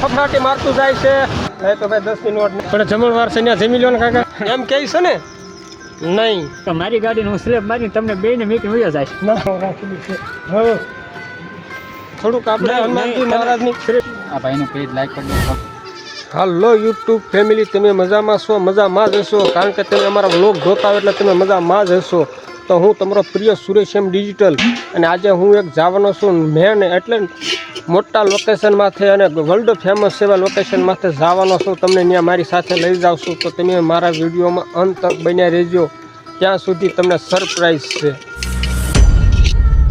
ફફડાટી મારતું જાય છે. તો ભાઈ દસ મિનિટ પણ જમણવાર છે ત્યાં જમી લો ને કાકા. એમ કહે છે ને? નહીં. તો મારી ગાડીને હું સ્લેબ મારી તમને બેને મેકીને વયો જાય. ના થોડુંક આપણે હનુમાનજી મહારાજની. આ ભાઈનું પેજ લાઈક કરી દો. હાલો યુટ્યુબ ફેમિલી તમે મજામાં છો? મજામાં જ હશો. કારણ કે તમે અમારા વ્લોગ જોતા હોય એટલે તમે મજામાં જ હશો. તો હું તમારો પ્રિય સુરેશ એમ ડિજિટલ અને આજે હું એક જવાનો છું મેન એટલે મોટા લોકેશનમાંથી અને વર્લ્ડ ફેમસ એવા લોકેશનમાંથી જવાનો છું. તમને ત્યાં મારી સાથે લઈ જાઉં છું. તો તમે મારા વિડીયોમાં અંત બન્યા રહેજો. ત્યાં સુધી તમને સરપ્રાઈઝ છે.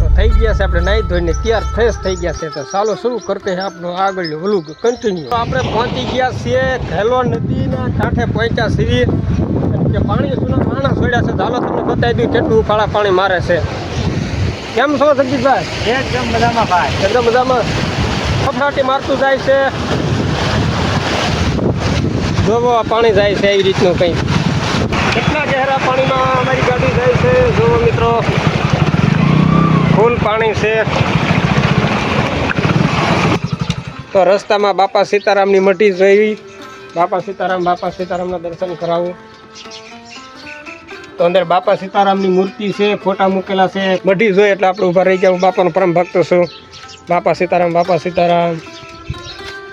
તો થઈ ગયા છે આપણે નાહી ધોઈને તૈયાર ફ્રેશ થઈ ગયા છે. તો ચાલો શરૂ કરતે આપણું આગળ ઓલું કન્ટિન્યુ આપણે પહોંચી ગયા છીએ ઘેલો નદીના કાંઠે પહોંચ્યા છીએ. કે પાણી સુના છોડ્યા છે. હાલો તમને બતાવી દઉં કેટલું કાળા પાણી મારે છે. કેમ છો જગદીશભાઈ? એકદમ મજામાં ભાઈ. એકદમ મજામાં? ફફડાટી મારતું જાય છે. જોવો આ પાણી જાય છે એવી રીતનું કંઈ. કેટલા ગહેરા પાણીમાં અમારી ગાડી જાય છે? જોવો મિત્રો. ફૂલ પાણી છે. તો રસ્તામાં બાપા સીતારામની મટી જોઈ. બાપા સીતારામ બાપા સીતારામના દર્શન કરાવું. તો અંદર બાપા સીતારામની મૂર્તિ છે, ફોટા મૂકેલા છે મઢી જોઈ એટલે આપણે ઊભા રહી ગયા. હું બાપાનો પરમ ભક્ત છું. બાપા સીતારામ બાપા સીતારામ.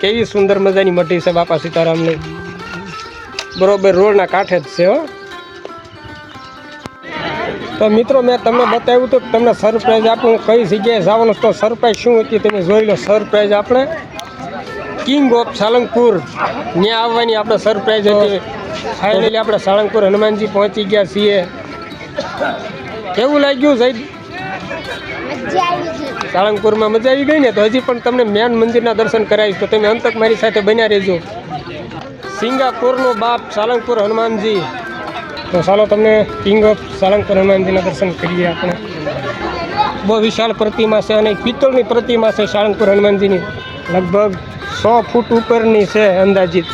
કેવી સુંદર મજાની મઢી છે બાપા સીતારામની. બરોબર રોડના કાંઠે જ છે, હો. તો મિત્રો, મેં તમને બતાવ્યું હતું કે તમને સરપ્રાઈઝ આપું. કઈ જગ્યાએ જવાનું. તો સરપ્રાઈઝ શું હતી તમે જોઈ લો. સરપ્રાઈઝ આપણે કિંગ ઓફ સાલંગપુર ત્યાં આવવાની આપણે સરપ્રાઈઝ હતી. ફાઇનલી આપણે સાળંગપુર હનુમાનજી પહોંચી ગયા છીએ. કેવું લાગ્યું સાહેબ? સાળંગપુરમાં મજા આવી ગઈ ને? તો હજી પણ તમને મેન મંદિરના દર્શન કરાવીશ. તો તમે અંતક મારી સાથે બન્યા રહેજો. સિંગાપુરનો બાપ સાળંગપુર હનુમાનજી. તો ચાલો તમને કિંગ ઓફ સાળંગપુર હનુમાનજીના દર્શન કરીએ આપણે. બહુ વિશાળ પ્રતિમા છે અને પિત્તળની પ્રતિમા છે સાળંગપુર હનુમાનજીની. લગભગ સો ફૂટ ઉપરની છે અંદાજિત.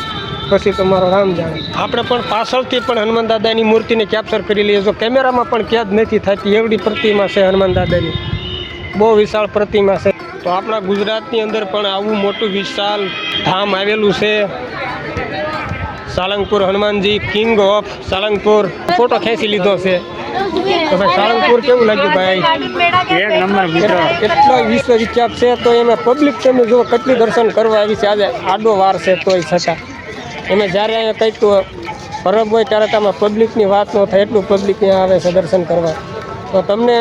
પછી તમારો રામ જાણે. આપણે પણ પાછળથી પણ હનુમાન દાદાની મૂર્તિને કેપ્ચર કરી લઈએ. જો કેમેરામાં પણ કેદ નથી થતી. એવડી પ્રતિમા છે હનુમાન દાદાની. બહુ વિશાળ પ્રતિમા છે. તો આપણા ગુજરાતની અંદર પણ આવું મોટું વિશાળ ધામ આવેલું છે. Salangpur Hanumanji king of Salangpur photo ખેંચી લીધો છે. તો ભાઈ સાળંગપુર કેવું લાગ્યું ભાઈ? એક નંબર મિત્રો એટલો વિશ્વ વિખ્યાત છે તો એમાં પબ્લિક તમે જો કેટલી દર્શન કરવા આવી છે. આજે આડો વાર છે તોય છતાં. એમે જ્યારે અહીંયા કંઈક તો પરબ હોય ત્યારે તમે પબ્લિકની વાત ન થાય, એટલું પબ્લિક ત્યાં આવે છે દર્શન કરવા. તો તમને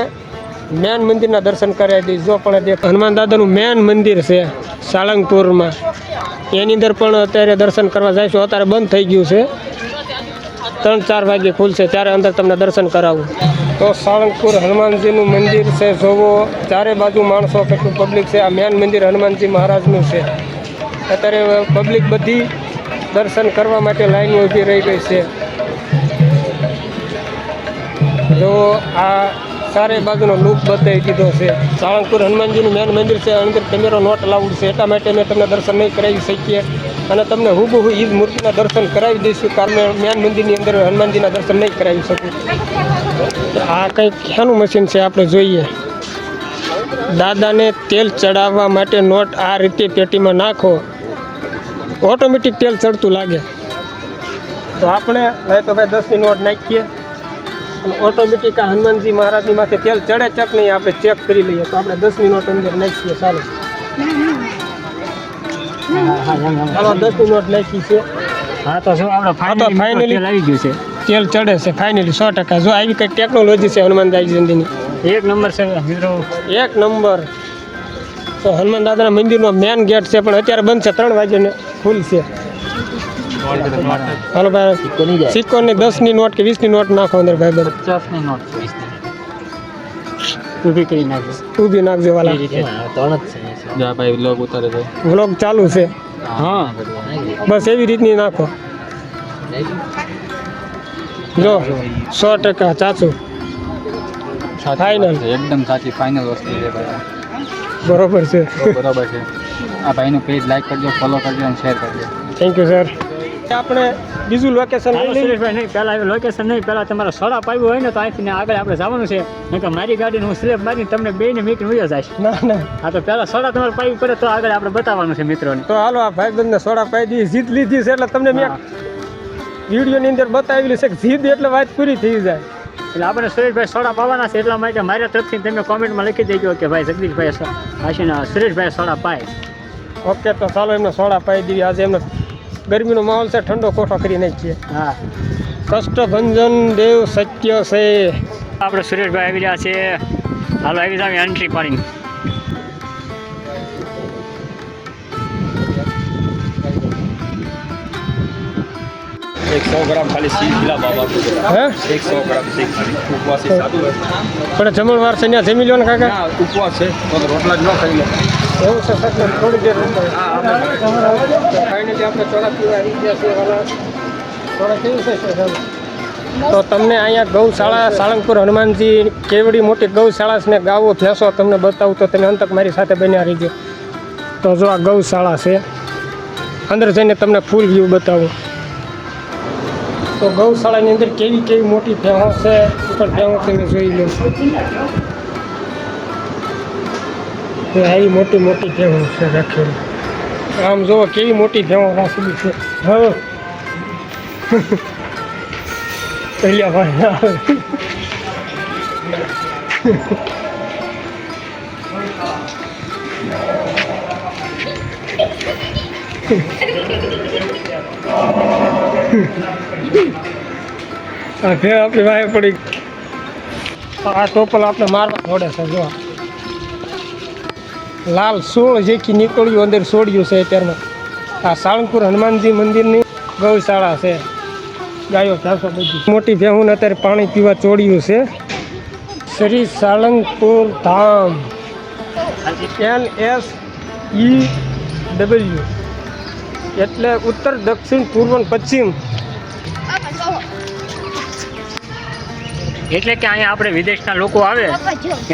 મેન મંદિરના દર્શન કરાવી દઈશ. જો પણ દેખ, હનુમાન દાદાનું મેન મંદિર છે સાળંગપુરમાં. એની અંદર પણ અત્યારે દર્શન કરવા જઈશું અત્યારે બંધ થઈ ગયું છે. ત્રણ, ચાર વાગે ખુલશે ત્યારે અંદર તમને દર્શન કરાવું. તો સાળંગપુર હનુમાનજીનું મંદિર છે. જોવો, ચારે બાજુ માણસો કેટલું પબ્લિક છે. આ મેન મંદિર હનુમાનજી મહારાજનું છે. અત્યારે પબ્લિક બધી દર્શન કરવા માટે લાઈન ઊભી રહી ગઈ છે. જો આ ચારે બાજુનો લુક બતાવી દીધો છે. સાળંગપુર હનુમાનજીનું મેન મંદિર છે અંદર કેમેરો નોટ અલાઉડ છે. એટલા માટે અમે તમને દર્શન નહીં કરાવી શકીએ. અને તમને હુબહુ ઈદ મૂર્તિના દર્શન કરાવી દઈશું, કારણ મેન મંદિરની અંદર હનુમાનજીના દર્શન નહીં કરાવી શકું. આ કંઈક ક્યાંનું મશીન છે આપણે જોઈએ. દાદાને તેલ ચડાવવા માટે નોટ આ રીતે પેટીમાં નાખો. ઓટોમેટિક તેલ ચડતું લાગે. તો આપણે હવે તો ભાઈ દસની નોટ નાખીએ. અને ઓટોમેટિક આ હનુમાનજી મહારાજની માથે તેલ ચડે ચક નહીં આપણે ચેક કરી લઈએ. તો આપણે દસની નોટ અંદર નાખીએ. ચાલો. ચાલો દસની નોટ નાખી છે. હા તો શું આપણે ફાઇનલી આવી ગયું છે? તેલ ચડે છે ફાઇનલી સો ટકા. જો આવી કંઈક ટેકનોલોજી છે હનુમાન દાદાજીની એક નંબર છે મિત્રો એક નંબર. તો હનુમાન દાદાના મંદિરનો મેન ગેટ છે પણ અત્યારે બંધ છે ત્રણ વાગ્યાને. ફૂલ છે. હાલો ભાઈ. સિક્કોની દસની નોટ કે વીસની નોટ નાખો અંદર ભાઈ બરાબર. પચાસની નોટ ઊભી કરી નાખીશ ઊભી નાખજો વાલા. જા ભાઈ વ્લોગ ઉતારે છે. વ્લોગ ચાલુ છે. હા. બસ એવી રીતની નાખો. જો સો ટકા ચાચું Final. એકદમ સાચી ફાઇનલ વસ્તુ છે ભાઈ. બરોબર છે. બરોબર છે. આ ભાઈનું પેજ લાઈક કરજો ફોલો કરજો અને શેર કરજો. થેન્ક યુ સર આપણે બીજું લોકેશન લઈ સુરેશભાઈ નહીં પહેલા લોકેશન નહીં પહેલા તમારે સોડા પાવ્યું હોય ને તો અહીંથી આગળ આપણે જવાનું છે. નહીં કે મારી ગાડીને હું સ્લેબ મારીને તમને બેને મીકીને ઉયો જાય ના ના. હા તો પહેલા સોડા તમારે પાવી પડે તો આગળ આપણે બતાવવાનું છે મિત્રોને. તો હાલો આ ભાઈ ભાઈબંધને સોડા પાઈ દીધી જીત લીધી છે એટલે તમને મેં વિડીયોની અંદર બતાવેલી છે કે જીત એટલે વાત પૂરી થઈ જાય. એટલે આપણે સુરેશભાઈ સોડા પાવાના છે એટલા માટે મારા તરફથી તમે કોમેન્ટમાં લખી દેજો કે ભાઈ જગદીશભાઈ આશીને સુરેશભાઈ સોડા પાય. ઓકે તો ચાલો એમને સોડા પાઈ દીધી. આજે એમને ગરમીનો માહોલ છે ઠંડો કોઠો કરી નાખીએ હા. કષ્ટભંજન દેવ સત્ય છે. આપણે સુરેશભાઈ આવી રહ્યા છે. હાલો આવી જાવ એન્ટ્રી પાડીને. એક સો ગ્રામ ખાલી શીખ મિલા બાબા હે? એક સો ગ્રામ ખાલી. ઉપવાસ છે સાદું પણ જમણવાર છે ત્યાં જમી લો ને કાકા. ઉપવાસ છે. તો રોટલા જ ન ખાઈ લે. એવું છે સર થોડી દેર ફાઇનલી આપણે ચોરા આવી ગયા છે ચોરા કેવી છે સર તો તમને અહીંયા ગૌશાળા સાળંગપુર હનુમાનજી કેવડી મોટી ગૌશાળા છે ને ગાવો ભેંસો તમને બતાવું તો તમે અંતક મારી સાથે બન્યા રહીજો. તો જો આ ગૌશાળા છે. અંદર જઈને તમને ફૂલ વ્યૂ બતાવું. તો ગૌશાળાની અંદર કેવી કેવી મોટી ભેંસો છે એ પણ ભેંસો તમે જોઈ લો. તો આવી મોટી મોટી ભેહું છે રાખેલી. આમ જુઓ કેવી મોટી ભેહું રાખેલી છે. હવે પહેલા ભાઈ આવે આ ભે આપણી વાહે પડી આ ટોપલ આપણે મારવા થોડે છે, જો. લાલ સોળ જેકી નીકળ્યું, અંદર છોડ્યું છે અત્યારમાં. આ સાળંગપુર હનુમાનજી મંદિરની ગૌશાળા છે. ગાયો, ભેંસો બધી. મોટી ભેહુને અત્યારે પાણી પીવા ચોડ્યું છે. Shri Salangpur Dham. N S E W એટલે ઉત્તર, દક્ષિણ, પૂર્વ પશ્ચિમ. એટલે કે અહીંયા આપણે વિદેશના લોકો આવે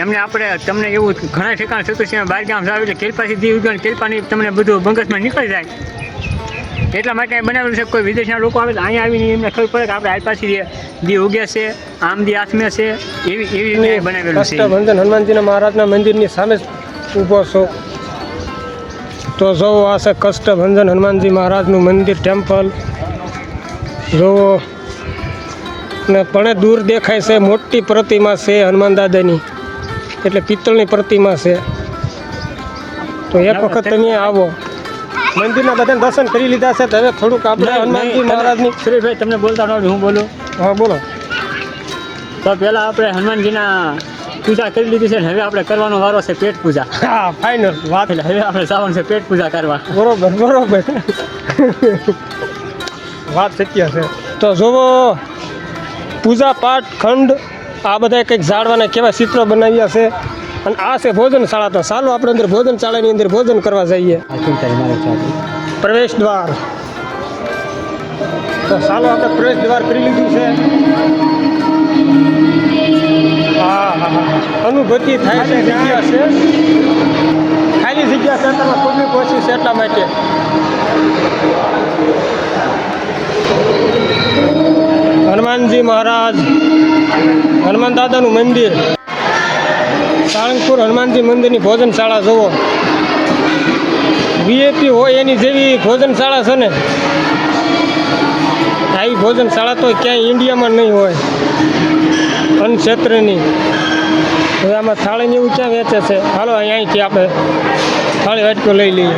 એમને આપણે તમને એવું ઘણા ઠેકાણ થતું છે બહાર ગામ આવે એટલે કેલપાથી દીવ ગયો કેલપાની તમને બધું બંગસમાં નીકળી જાય. એટલા માટે બનાવેલું છે કોઈ વિદેશના લોકો આવે તો અહીંયા આવીને એમને ખબર પડે કે આપણે આસપાસથી જે દી ઉગ્યા છે આમ દી આથમે છે એવી એવી રીતે બનાવેલું છે. વંદન હનુમાનજીના મહારાજના મંદિરની સામે ઊભો છો. તો જોવો આ છે કષ્ટભંજન હનુમાનજી મહારાજનું મંદિર ટેમ્પલ. જોવો. ને પણ દૂર દેખાય છે મોટી પ્રતિમા છે હનુમાન દાદાની. એટલે પિત્તળની પ્રતિમા છે. તો એક વખત તમે આવો. મંદિરના બધા દર્શન કરી લીધા છે તો હવે થોડુંક આપણે હનુમાનજી મહારાજની શ્રીભાઈ તમને બોલતા નો આવડે, હું બોલું? હા બોલો. તો પહેલાં આપણે હનુમાનજીના પૂજા કરી લીધી છે ને હવે આપણે કરવાનો વારો છે પેટ પૂજા. હા ફાઇનલ વાત. એટલે હવે આપણે જવાનું છે પેટ પૂજા કરવા. બરોબર બરોબર. વાત સત્ય છે. તો જોવો પૂજા પાઠ ખંડ આ બધા કંઈક ઝાડવાના કેવા ચિત્રો બનાવ્યા છે. અને આ છે ભોજનશાળા તો ચાલો આપણે અંદર ભોજનશાળાની અંદર ભોજન કરવા જઈએ. પ્રવેશ દ્વાર. તો ચાલો આપણે પ્રવેશ દ્વાર કરી લીધું છે. અનુભૂતિ થાય છે જગ્યા છે. ખાલી જગ્યા છે તમે પબ્લિક ઓછી છે એટલા માટે. હનુમાનજી મહારાજ, હનુમાન દાદાનું મંદિર. સાળંગપુર હનુમાનજી મંદિરની ભોજનશાળા જુઓ. વીએપી હોય એની જેવી ભોજનશાળા છે ને. આવી ભોજનશાળા તો ક્યાંય ઇન્ડિયામાં નહીં હોય. અન્ન ક્ષેત્રની. હવે આમાં થાળીને એવું ક્યાં વેચે છે? હાલો અહીંયાથી આપણે થાળી વાટકો લઈ લઈએ.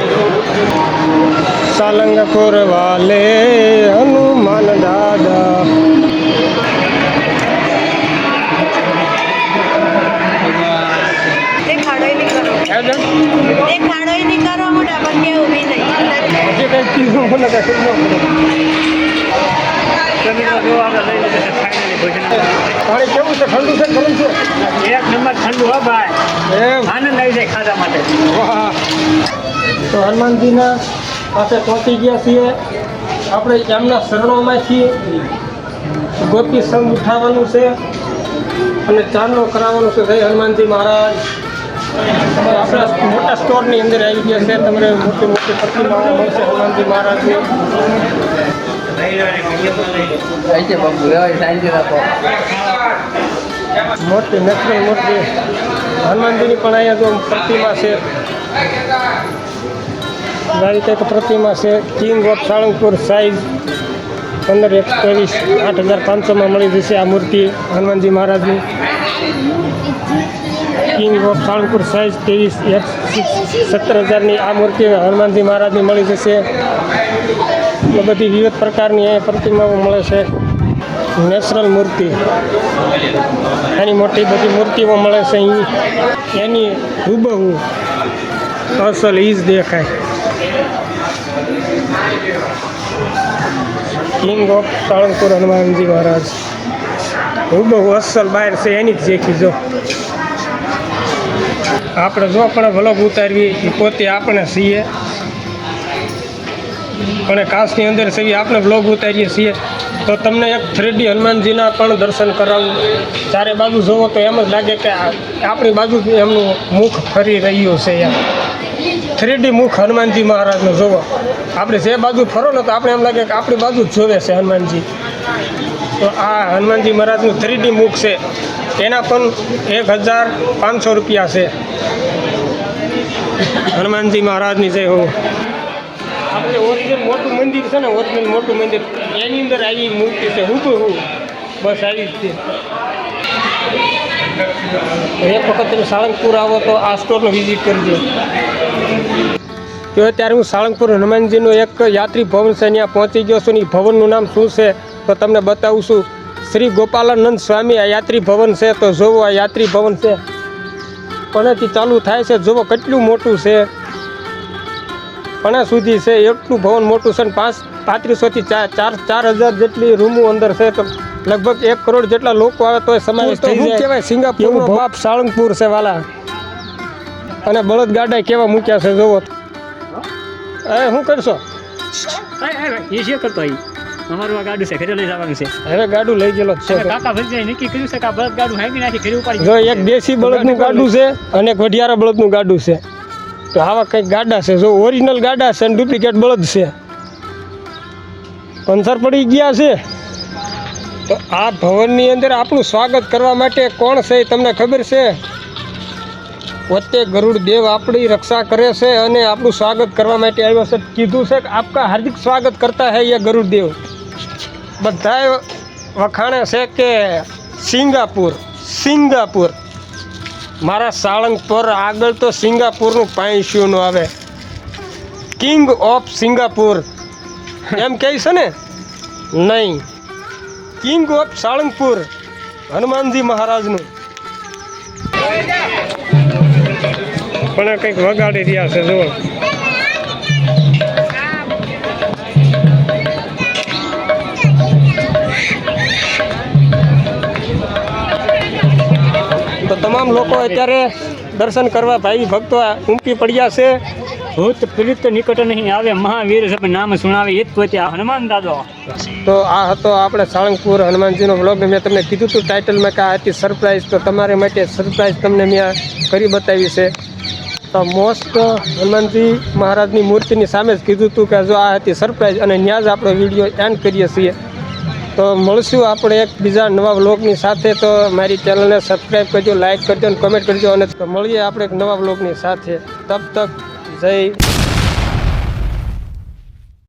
સાલંગપુર વાલે હનુ હજી કંઈક કીધું મને કાંઈ ન તો આપણે લઈ લીધું છે પાણી કેવું છે? ઠંડુ છે ગરમ છે? એક નંબર ઠંડુ હો ભાઈ. એમ. આનંદ આવી જાય ખાધા માટે. વાહ. તો હનુમાનજીના પાસે પહોંચી ગયા છીએ. આપણે એમના છીએ. ગોપી સંઘ ઉઠાવવાનું છે અને ચાંદલો કરાવવાનું છે. જય હનુમાનજી મહારાજ. આપણા મોટા સ્ટોરની અંદર આવી ગયા છે. તમને મોટી મોટી પ્રતિમાઓ મળશે, હનુમાનજી મહારાજની મોટી નેચરલ મોટી. હનુમાનજીની પણ અહીંયા જો પ્રતિમા છે. મારી કંઈક પ્રતિમા છે. કિંગ ઓફ સાળંગપુર સાઈઝ પંદર એક, ત્રેવીસ, આઠ હજાર પાંચસોમાં મળી જશે આ મૂર્તિ હનુમાનજી મહારાજની. કિંગ ઓફ સાળંગપુર સાઇઝ ત્રેવીસ એક સત્તર હજારની આ મૂર્તિ હનુમાનજી મહારાજની મળી જશે. એ બધી વિવિધ પ્રકારની અહીંયા પ્રતિમાઓ મળે છે. નેચરલ મૂર્તિ. એની મોટી બધી મૂર્તિઓ મળે છે અહીં. એની હુબહુ અસલ જ દેખાય. કિંગ ઓફ સાળંગપુર હનુમાનજી મહારાજ. હુબહુ અસલ બહાર છે, એની જ દેખી જો. આપણે જો પણ વ્લોગ ઉતારવી એ પોતે આપણે છીએ. પણ કાશની અંદર સીવી આપણે વ્લોગ ઉતારીએ છીએ. તો તમને એક થ્રીડી હનુમાનજીના પણ દર્શન કરાવું. ચારે બાજુ જોવો તો એમ જ લાગે કે આપણી બાજુ એમનું મુખ ફરી રહ્યું છે એમ. થ્રીડી મુખ હનુમાનજી મહારાજનું જોવો. આપણે જે બાજુ ફરો ને તો આપણે એમ લાગે કે આપણી બાજુ જ જોવે છે હનુમાનજી. તો આ હનુમાનજી મહારાજનું થ્રીડી મુખ છે. એના પણ એક હજાર પાંચસો રૂપિયા છે. હનુમાનજી મહારાજની જય હો. આપણે ઓરિજિનલ મોટું મંદિર છે ને ઓરિજિનલ મોટું મંદિર, એની અંદર આવી મૂર્તિ છે હું હું બસ આવી છે. એક વખત તમે સાળંગપુર આવો તો આ સ્ટોરનો વિઝિટ કરજો. તો અત્યારે હું સાળંગપુર હનુમાનજીનું એક યાત્રી ભવન છે, ત્યાં પહોંચી ગયો છું ને ભવનનું નામ શું છે તો તમને બતાવું છું. શ્રી ગોપાલાનંદ સ્વામી આ યાત્રી ભવન છે તો જોવો આ યાત્રી ભવન છે પણેથી ચાલુ થાય છે જોવો કેટલું મોટું છે પણા સુધી છે એટલું ભવન મોટું છે ને પાંચ પાંત્રીસોથી ચાર ચાર ચાર હજાર જેટલી રૂમો અંદર છે તો લગભગ એક કરોડ જેટલા લોકો આવે તો સમાવેશ થઈ જાય કહેવાય સિંગાપુરનો બાપ સાળંગપુર છે વાલા અને બળદ ગાડા કેવા મૂક્યા છે જોવો એ શું કરશો કરતો અહીં અમારું આ ગાડું છે ઘરે લઈ જવાનું છે. હવે ગાડું લઈ ગયેલો છે કાકા ભંજાઈ નક્કી કર્યું છે કે આ બળદ ગાડું હાંકી નાખી ઘરે ઉપાડી જો એક દેશી બળદનું ગાડું છે અને એક વઢિયારા બળદનું ગાડું છે. તો આવા કંઈક ગાડા છે. જો ઓરિજિનલ ગાડા છે અને ડુપ્લિકેટ બળદ છે. પંથર પડી ગયા છે. તો આ ભવનની અંદર આપણું સ્વાગત કરવા માટે કોણ છે તમને ખબર છે? પોતે ગરુડ દેવ આપણી રક્ષા કરે છે અને આપણું સ્વાગત કરવા માટે આવ્યો છે. કીધું છે કે આપકા હાર્દિક સ્વાગત કરતા હૈ ये ગરુડ દેવ. બધાએ વખાણે છે કે સિંગાપુર સિંગાપુર. મારા સાળંગપુર આગળ તો સિંગાપુરનું પાંચ્યુંનું આવે. King of Singapore. એમ કહે છે ને? નહીં. King of Salangpur. હનુમાનજી મહારાજનું. પણ કંઈક વગાડી રહ્યા છે, જુઓ. તમામ લોકો અત્યારે દર્શન કરવા ભાઈ ભક્તો ઉમટી પડ્યા છે. ભૂત પ્રીત નિકટ નહીં આવે મહાવીર સબ નામ સુણાવે એ પોતે આ હનુમાન દાદો. તો આ હતો આપણે સાળંગપુર હનુમાનજીનો વ્લોગ મેં તમને કીધું હતું ટાઇટલમાં કે આ હતી સરપ્રાઈઝ તો તમારે માટે સરપ્રાઈઝ તમને મેં કરી બતાવી છે. તો મોસ્ટ હનુમાનજી મહારાજની મૂર્તિની સામે જ કીધું હતું કે જો આ હતી સરપ્રાઈઝ અને ત્યાં જ આપણો વીડિયો એન્ડ કરીએ છીએ. તો મળશું આપણે એક બીજા નવા વ્લોગની સાથે. તો મારી ચેનલને સબસ્ક્રાઈબ કરજો લાઇક કરજો અને કમેન્ટ કરજો. અને મળીએ આપણે એક નવા વ્લોગની સાથે. તબ તક જય